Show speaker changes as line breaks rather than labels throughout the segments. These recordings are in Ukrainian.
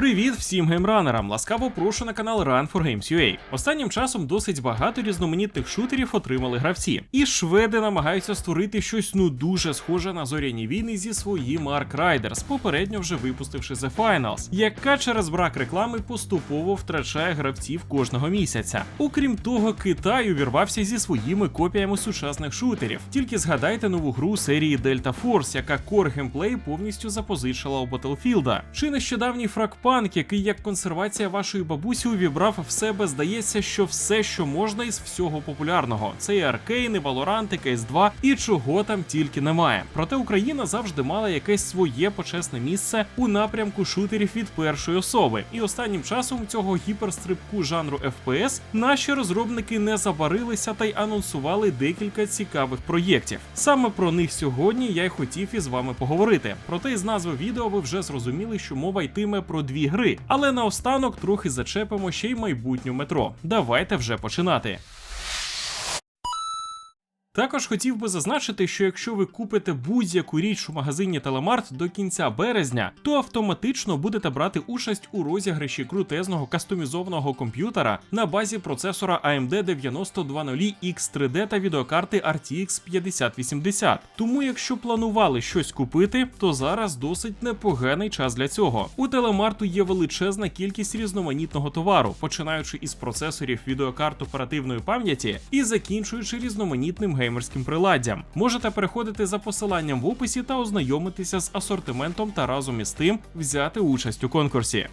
Привіт всім геймранерам! Ласкаво прошу на канал Run for Games UA. Останнім часом досить багато різноманітних шутерів отримали гравці, і шведи намагаються створити щось ну дуже схоже на зоряні війни зі своїм Ark Riders, попередньо вже випустивши The Finals, яка через брак реклами поступово втрачає гравців кожного місяця. Окрім того, Китай увірвався зі своїми копіями сучасних шутерів. Тільки згадайте нову гру серії Delta Force, яка кор геймплей повністю запозичила у Battlefield. Чи нещодавній фрагпанк, який як консервація вашої бабусі увібрав в себе, здається, що все, що можна із всього популярного. Це і Аркейн, і Valorant, і CS2, і чого там тільки немає. Проте Україна завжди мала якесь своє почесне місце у напрямку шутерів від першої особи. І останнім часом цього гіперстрибку жанру FPS наші розробники не забарилися та й анонсували декілька цікавих проєктів. Саме про них сьогодні я й хотів із вами поговорити. Проте із назви відео ви вже зрозуміли, що мова йтиме про дві гри. Але наостанок трохи зачепимо ще й майбутню метро. Давайте вже починати. Також хотів би зазначити, що якщо ви купите будь-яку річ у магазині Телемарт до кінця березня, то автоматично будете брати участь у розіграші крутезного кастомізованого комп'ютера на базі процесора AMD 9020X3D та відеокарти RTX 5080. Тому, якщо планували щось купити, то зараз досить непоганий час для цього. У Телемарту є величезна кількість різноманітного товару, починаючи із процесорів відеокарт оперативної пам'яті і закінчуючи різноманітним геймерським приладдям. Можете переходити за посиланням в описі та ознайомитися з асортиментом та разом із тим взяти участь у конкурсі.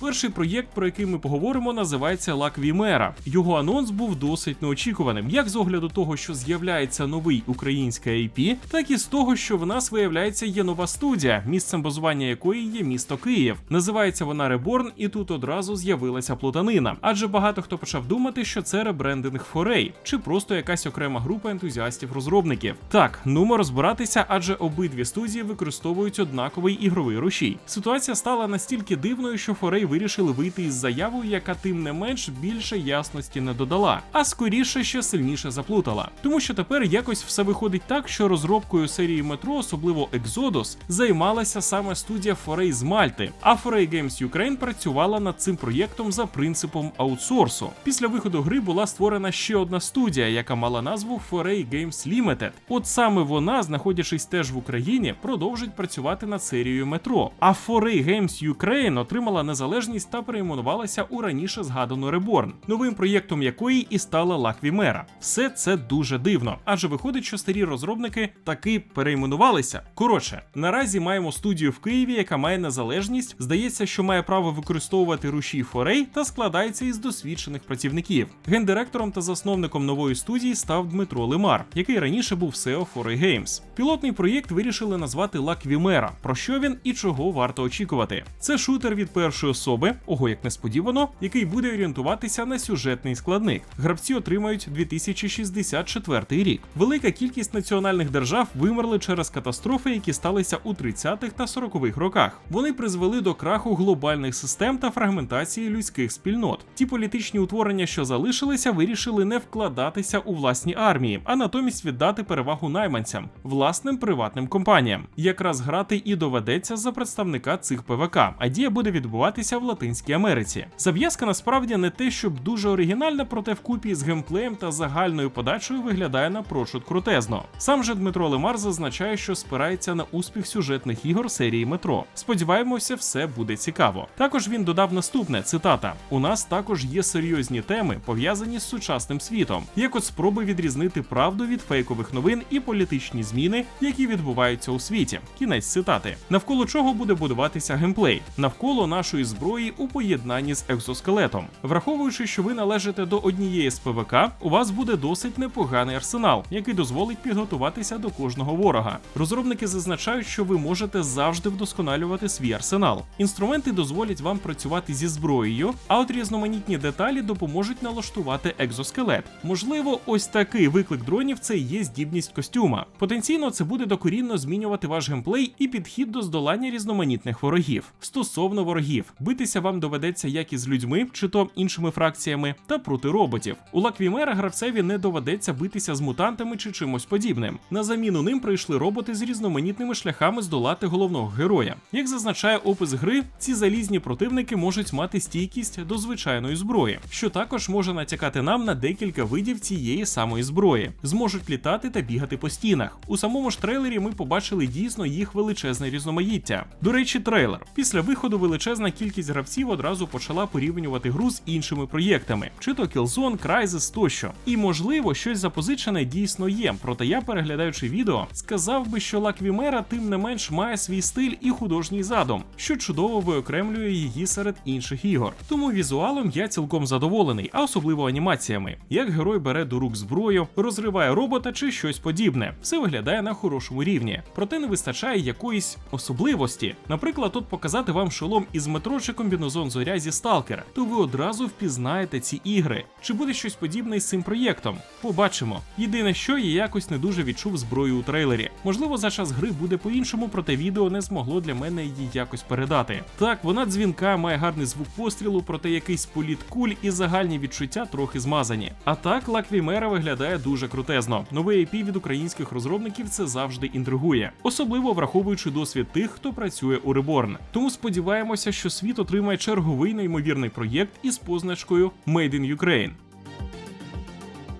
Перший проєкт, про який ми поговоримо, називається Лак Вімера. Його анонс був досить неочікуваним, як з огляду того, що з'являється новий український IP, так і з того, що в нас виявляється є нова студія, місцем базування якої є місто Київ. Називається вона Reborn, і тут одразу з'явилася плутанина. Адже багато хто почав думати, що це ребрендинг Форей, чи просто якась окрема група ентузіастів-розробників. Так, нумо розбиратися, адже обидві студії використовують однаковий ігровий рушій. Ситуація стала настільки дивною, що Форей вирішили вийти із заявою, яка тим не менш більше ясності не додала, а скоріше ще сильніше заплутала. Тому що тепер якось все виходить так, що розробкою серії метро, особливо Exodus, займалася саме студія Foray з Мальти. А Foray Games Ukraine працювала над цим проєктом за принципом аутсорсу. Після виходу гри була створена ще одна студія, яка мала назву Foray Games Limited. От саме вона, знаходячись теж в Україні, продовжить працювати над серією метро. А Foray Games Ukraine отримала незалежність незалежність та перейменувалася у раніше згадану Reborn, новим проєктом якої і стала Лаквімера. Все це дуже дивно, адже виходить, що старі розробники таки перейменувалися. Коротше, наразі маємо студію в Києві, яка має незалежність. Здається, що має право використовувати рушій Форей та складається із досвідчених працівників. Гендиректором та засновником нової студії став Дмитро Лимар, який раніше був SEO Foray Games. Пілотний проєкт вирішили назвати Лаквімера. Про що він і чого варто очікувати? Це шутер від першої особи, ого, як несподівано, який буде орієнтуватися на сюжетний складник. Гравці отримають 2064 рік. Велика кількість національних держав вимерли через катастрофи, які сталися у 30-х та 40-х роках. Вони призвели до краху глобальних систем та фрагментації людських спільнот. Ті політичні утворення, що залишилися, вирішили не вкладатися у власні армії, а натомість віддати перевагу найманцям, власним приватним компаніям. Якраз грати і доведеться за представника цих ПВК, а дія буде відбуватися в Латинській Америці. Зав'язка насправді не те, щоб дуже оригінальна, проте вкупі з геймплеєм та загальною подачею виглядає напрочуд крутезно. Сам же Дмитро Лемар зазначає, що спирається на успіх сюжетних ігор серії метро. Сподіваємося, все буде цікаво. Також він додав наступне цитата: у нас також є серйозні теми, пов'язані з сучасним світом, як от спроби відрізнити правду від фейкових новин і політичні зміни, які відбуваються у світі. Кінець цитати, навколо чого буде будуватися геймплей, навколо нашої зброї у поєднанні з екзоскелетом. Враховуючи, що ви належите до однієї з ПВК, у вас буде досить непоганий арсенал, який дозволить підготуватися до кожного ворога. Розробники зазначають, що ви можете завжди вдосконалювати свій арсенал. Інструменти дозволять вам працювати зі зброєю, а от різноманітні деталі допоможуть налаштувати екзоскелет. Можливо, ось такий виклик дронів це є здібність костюма. Потенційно, це буде докорінно змінювати ваш геймплей і підхід до здолання різноманітних ворогів. Стосовно ворогів, битися вам доведеться як із людьми, чи то іншими фракціями, та проти роботів. У Лаквімера гравцеві не доведеться битися з мутантами чи чимось подібним. На заміну ним прийшли роботи з різноманітними шляхами здолати головного героя. Як зазначає опис гри, ці залізні противники можуть мати стійкість до звичайної зброї, що також може натякати нам на декілька видів цієї самої зброї, зможуть літати та бігати по стінах. У самому ж трейлері ми побачили дійсно їх величезне різноманіття. До речі, трейлер. Після виходу величезна кількість гравців одразу почала порівнювати гру з іншими проєктами, чи то Killzone, Crysis тощо. І можливо, щось запозичене дійсно є. Проте я, переглядаючи відео, сказав би, що Лаквімера тим не менш має свій стиль і художній задум, що чудово виокремлює її серед інших ігор. Тому візуалом я цілком задоволений, а особливо анімаціями. Як герой бере до рук зброю, розриває робота чи щось подібне. Все виглядає на хорошому рівні. Проте не вистачає якоїсь особливості. Наприклад, тут показати вам шолом із метро чи комбінезон зоря зі сталкера, то ви одразу впізнаєте ці ігри. Чи буде щось подібне з цим проєктом? Побачимо. Єдине, що я якось не дуже відчув зброю у трейлері. Можливо, за час гри буде по-іншому, проте відео не змогло для мене її якось передати. Так, вона дзвінка, має гарний звук пострілу, проте якийсь політ куль і загальні відчуття трохи змазані. А так, Лаквімера виглядає дуже крутезно. Новий IP від українських розробників це завжди інтригує, особливо враховуючи досвід тих, хто працює у Reborn. Тому сподіваємося, що світ отримає черговий неймовірний проєкт із позначкою Made in Ukraine.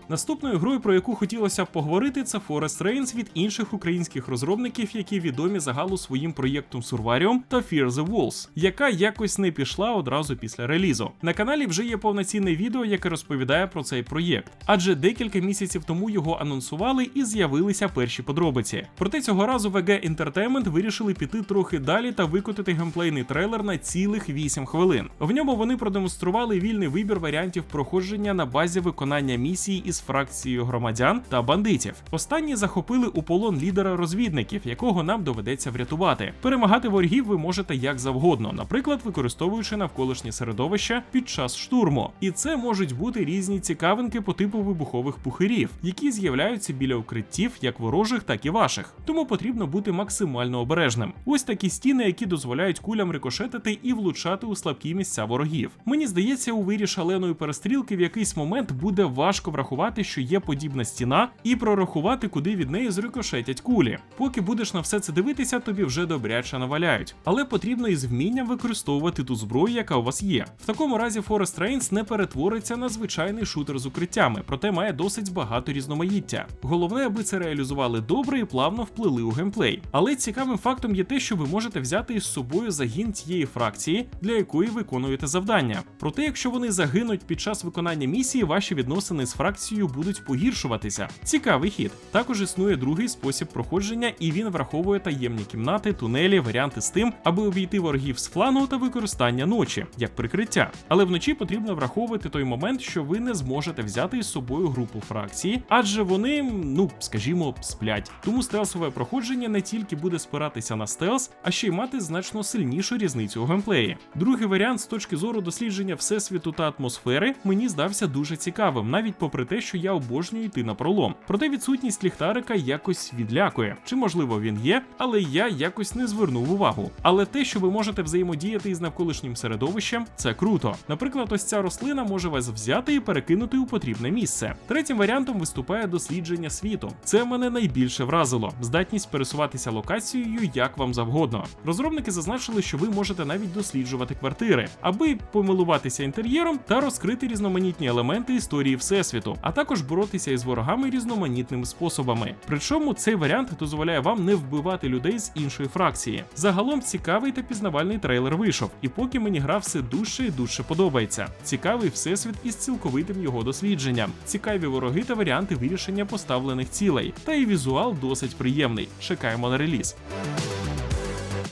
Наступною грою, про яку хотілося б поговорити, це Forest Reigns від інших українських розробників, які відомі загалу своїм проєктом Survarium та Fear the Walls, яка якось не пішла одразу після релізу. На каналі вже є повноцінне відео, яке розповідає про цей проєкт, адже декілька місяців тому його анонсували і з'явилися перші подробиці. Проте цього разу VG Entertainment вирішили піти трохи далі та викотити геймплейний трейлер на цілих 8 хвилин. В ньому вони продемонстрували вільний вибір варіантів проходження на базі виконання місії із фракцією громадян та бандитів. Останні захопили у полон лідера розвідників, якого нам доведеться врятувати. Перемагати ворогів ви можете як завгодно, наприклад, використовуючи навколишнє середовище під час штурму. І це можуть бути різні цікавинки по типу вибухових пухирів, які з'являються біля укриттів як ворожих, так і ваших. Тому потрібно бути максимально обережним. Ось такі стіни, які дозволяють кулям рикошетити і влучати у слабкі місця ворогів. Мені здається, у вирі шаленої перестрілки в якийсь момент буде важко врахувати, що є подібна стіна, і прорахувати, куди від неї зрикошетять кулі. Поки будеш на все це дивитися, тобі вже добряче наваляють. Але потрібно із вмінням використовувати ту зброю, яка у вас є. В такому разі Forest Reigns не перетвориться на звичайний шутер з укриттями, проте має досить багато різноманіття. Головне, аби це реалізували добре і плавно вплили у геймплей. Але цікавим фактом є те, що ви можете взяти із собою загін тієї фракції, для якої виконуєте завдання. Проте, якщо вони загинуть під час виконання місії, ваші відносини з фракцією будуть погіршуватися. Цікавий хід. Також існує другий спосіб проходження, і він враховує таємні кімнати, тунелі, варіанти з тим, аби обійти ворогів з флангу та використання ночі як прикриття. Але вночі потрібно враховувати той момент, що ви не зможете взяти із собою групу фракції, адже вони, ну скажімо, сплять. Тому стелсове проходження не тільки буде спиратися на стелс, а ще й мати значно сильнішу різницю у геймплеї. Другий варіант з точки зору дослідження всесвіту та атмосфери мені здався дуже цікавим, навіть попри те, що я обожнюю йти на пролом. Проте відсутність ліхтарика якось відлякує. Чи можливо він є, але я якось не звернув увагу. Але те, що ви можете взаємодіяти із навколишнім середовищем, це круто. Наприклад, ось ця рослина може вас взяти і перекинути у потрібне місце. Третім варіантом виступає дослідження світу. Це мене найбільше вразило. Здатність пересуватися локацією як вам завгодно. Розробники зазначили, що ви можете навіть досліджувати квартири, аби помилуватися інтер'єром та розкрити різноманітні елементи історії всесвіту, а також боротися із ворогами різноманітними способами. Причому цей варіант дозволяє вам не вбивати людей з іншої фракції. Загалом цікавий та пізнавальний трейлер вийшов, і поки мені гра все дужче і дужче подобається. Цікавий всесвіт із цілковитим його дослідженням, цікаві вороги та варіанти вирішення поставлених цілей. Та і візуал досить приємний. Чекаємо на реліз.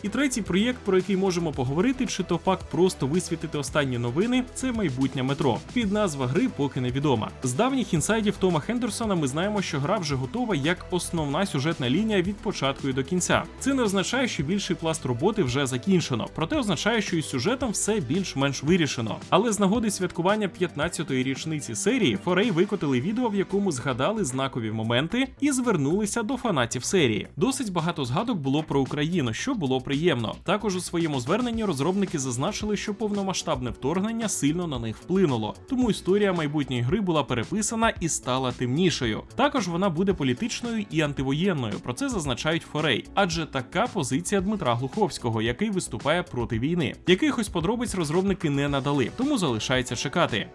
І третій проєкт, про який можемо поговорити, чи то пак просто висвітити останні новини, це майбутнє метро. Під назва гри поки невідома. З давніх інсайдів Тома Хендерсона ми знаємо, що гра вже готова як основна сюжетна лінія від початку і до кінця. Це не означає, що більший пласт роботи вже закінчено, проте означає, що із сюжетом все більш-менш вирішено. Але з нагоди святкування 15-ї річниці серії Форей викотили відео, в якому згадали знакові моменти і звернулися до фанатів серії. Досить багато згадок було про Україну, що було приємно. Також у своєму зверненні розробники зазначили, що повномасштабне вторгнення сильно на них вплинуло, тому історія майбутньої гри була переписана і стала темнішою. Також вона буде політичною і антивоєнною. Про це зазначають Форей, адже така позиція Дмитра Глуховського, який виступає проти війни. Якихось подробиць розробники не надали, тому залишається чекати.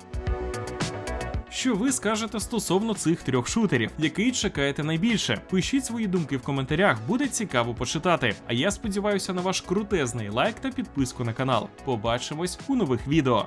Що ви скажете стосовно цих трьох шутерів, який чекаєте найбільше? Пишіть свої думки в коментарях, буде цікаво почитати. А я сподіваюся на ваш крутезний лайк та підписку на канал. Побачимось у нових відео.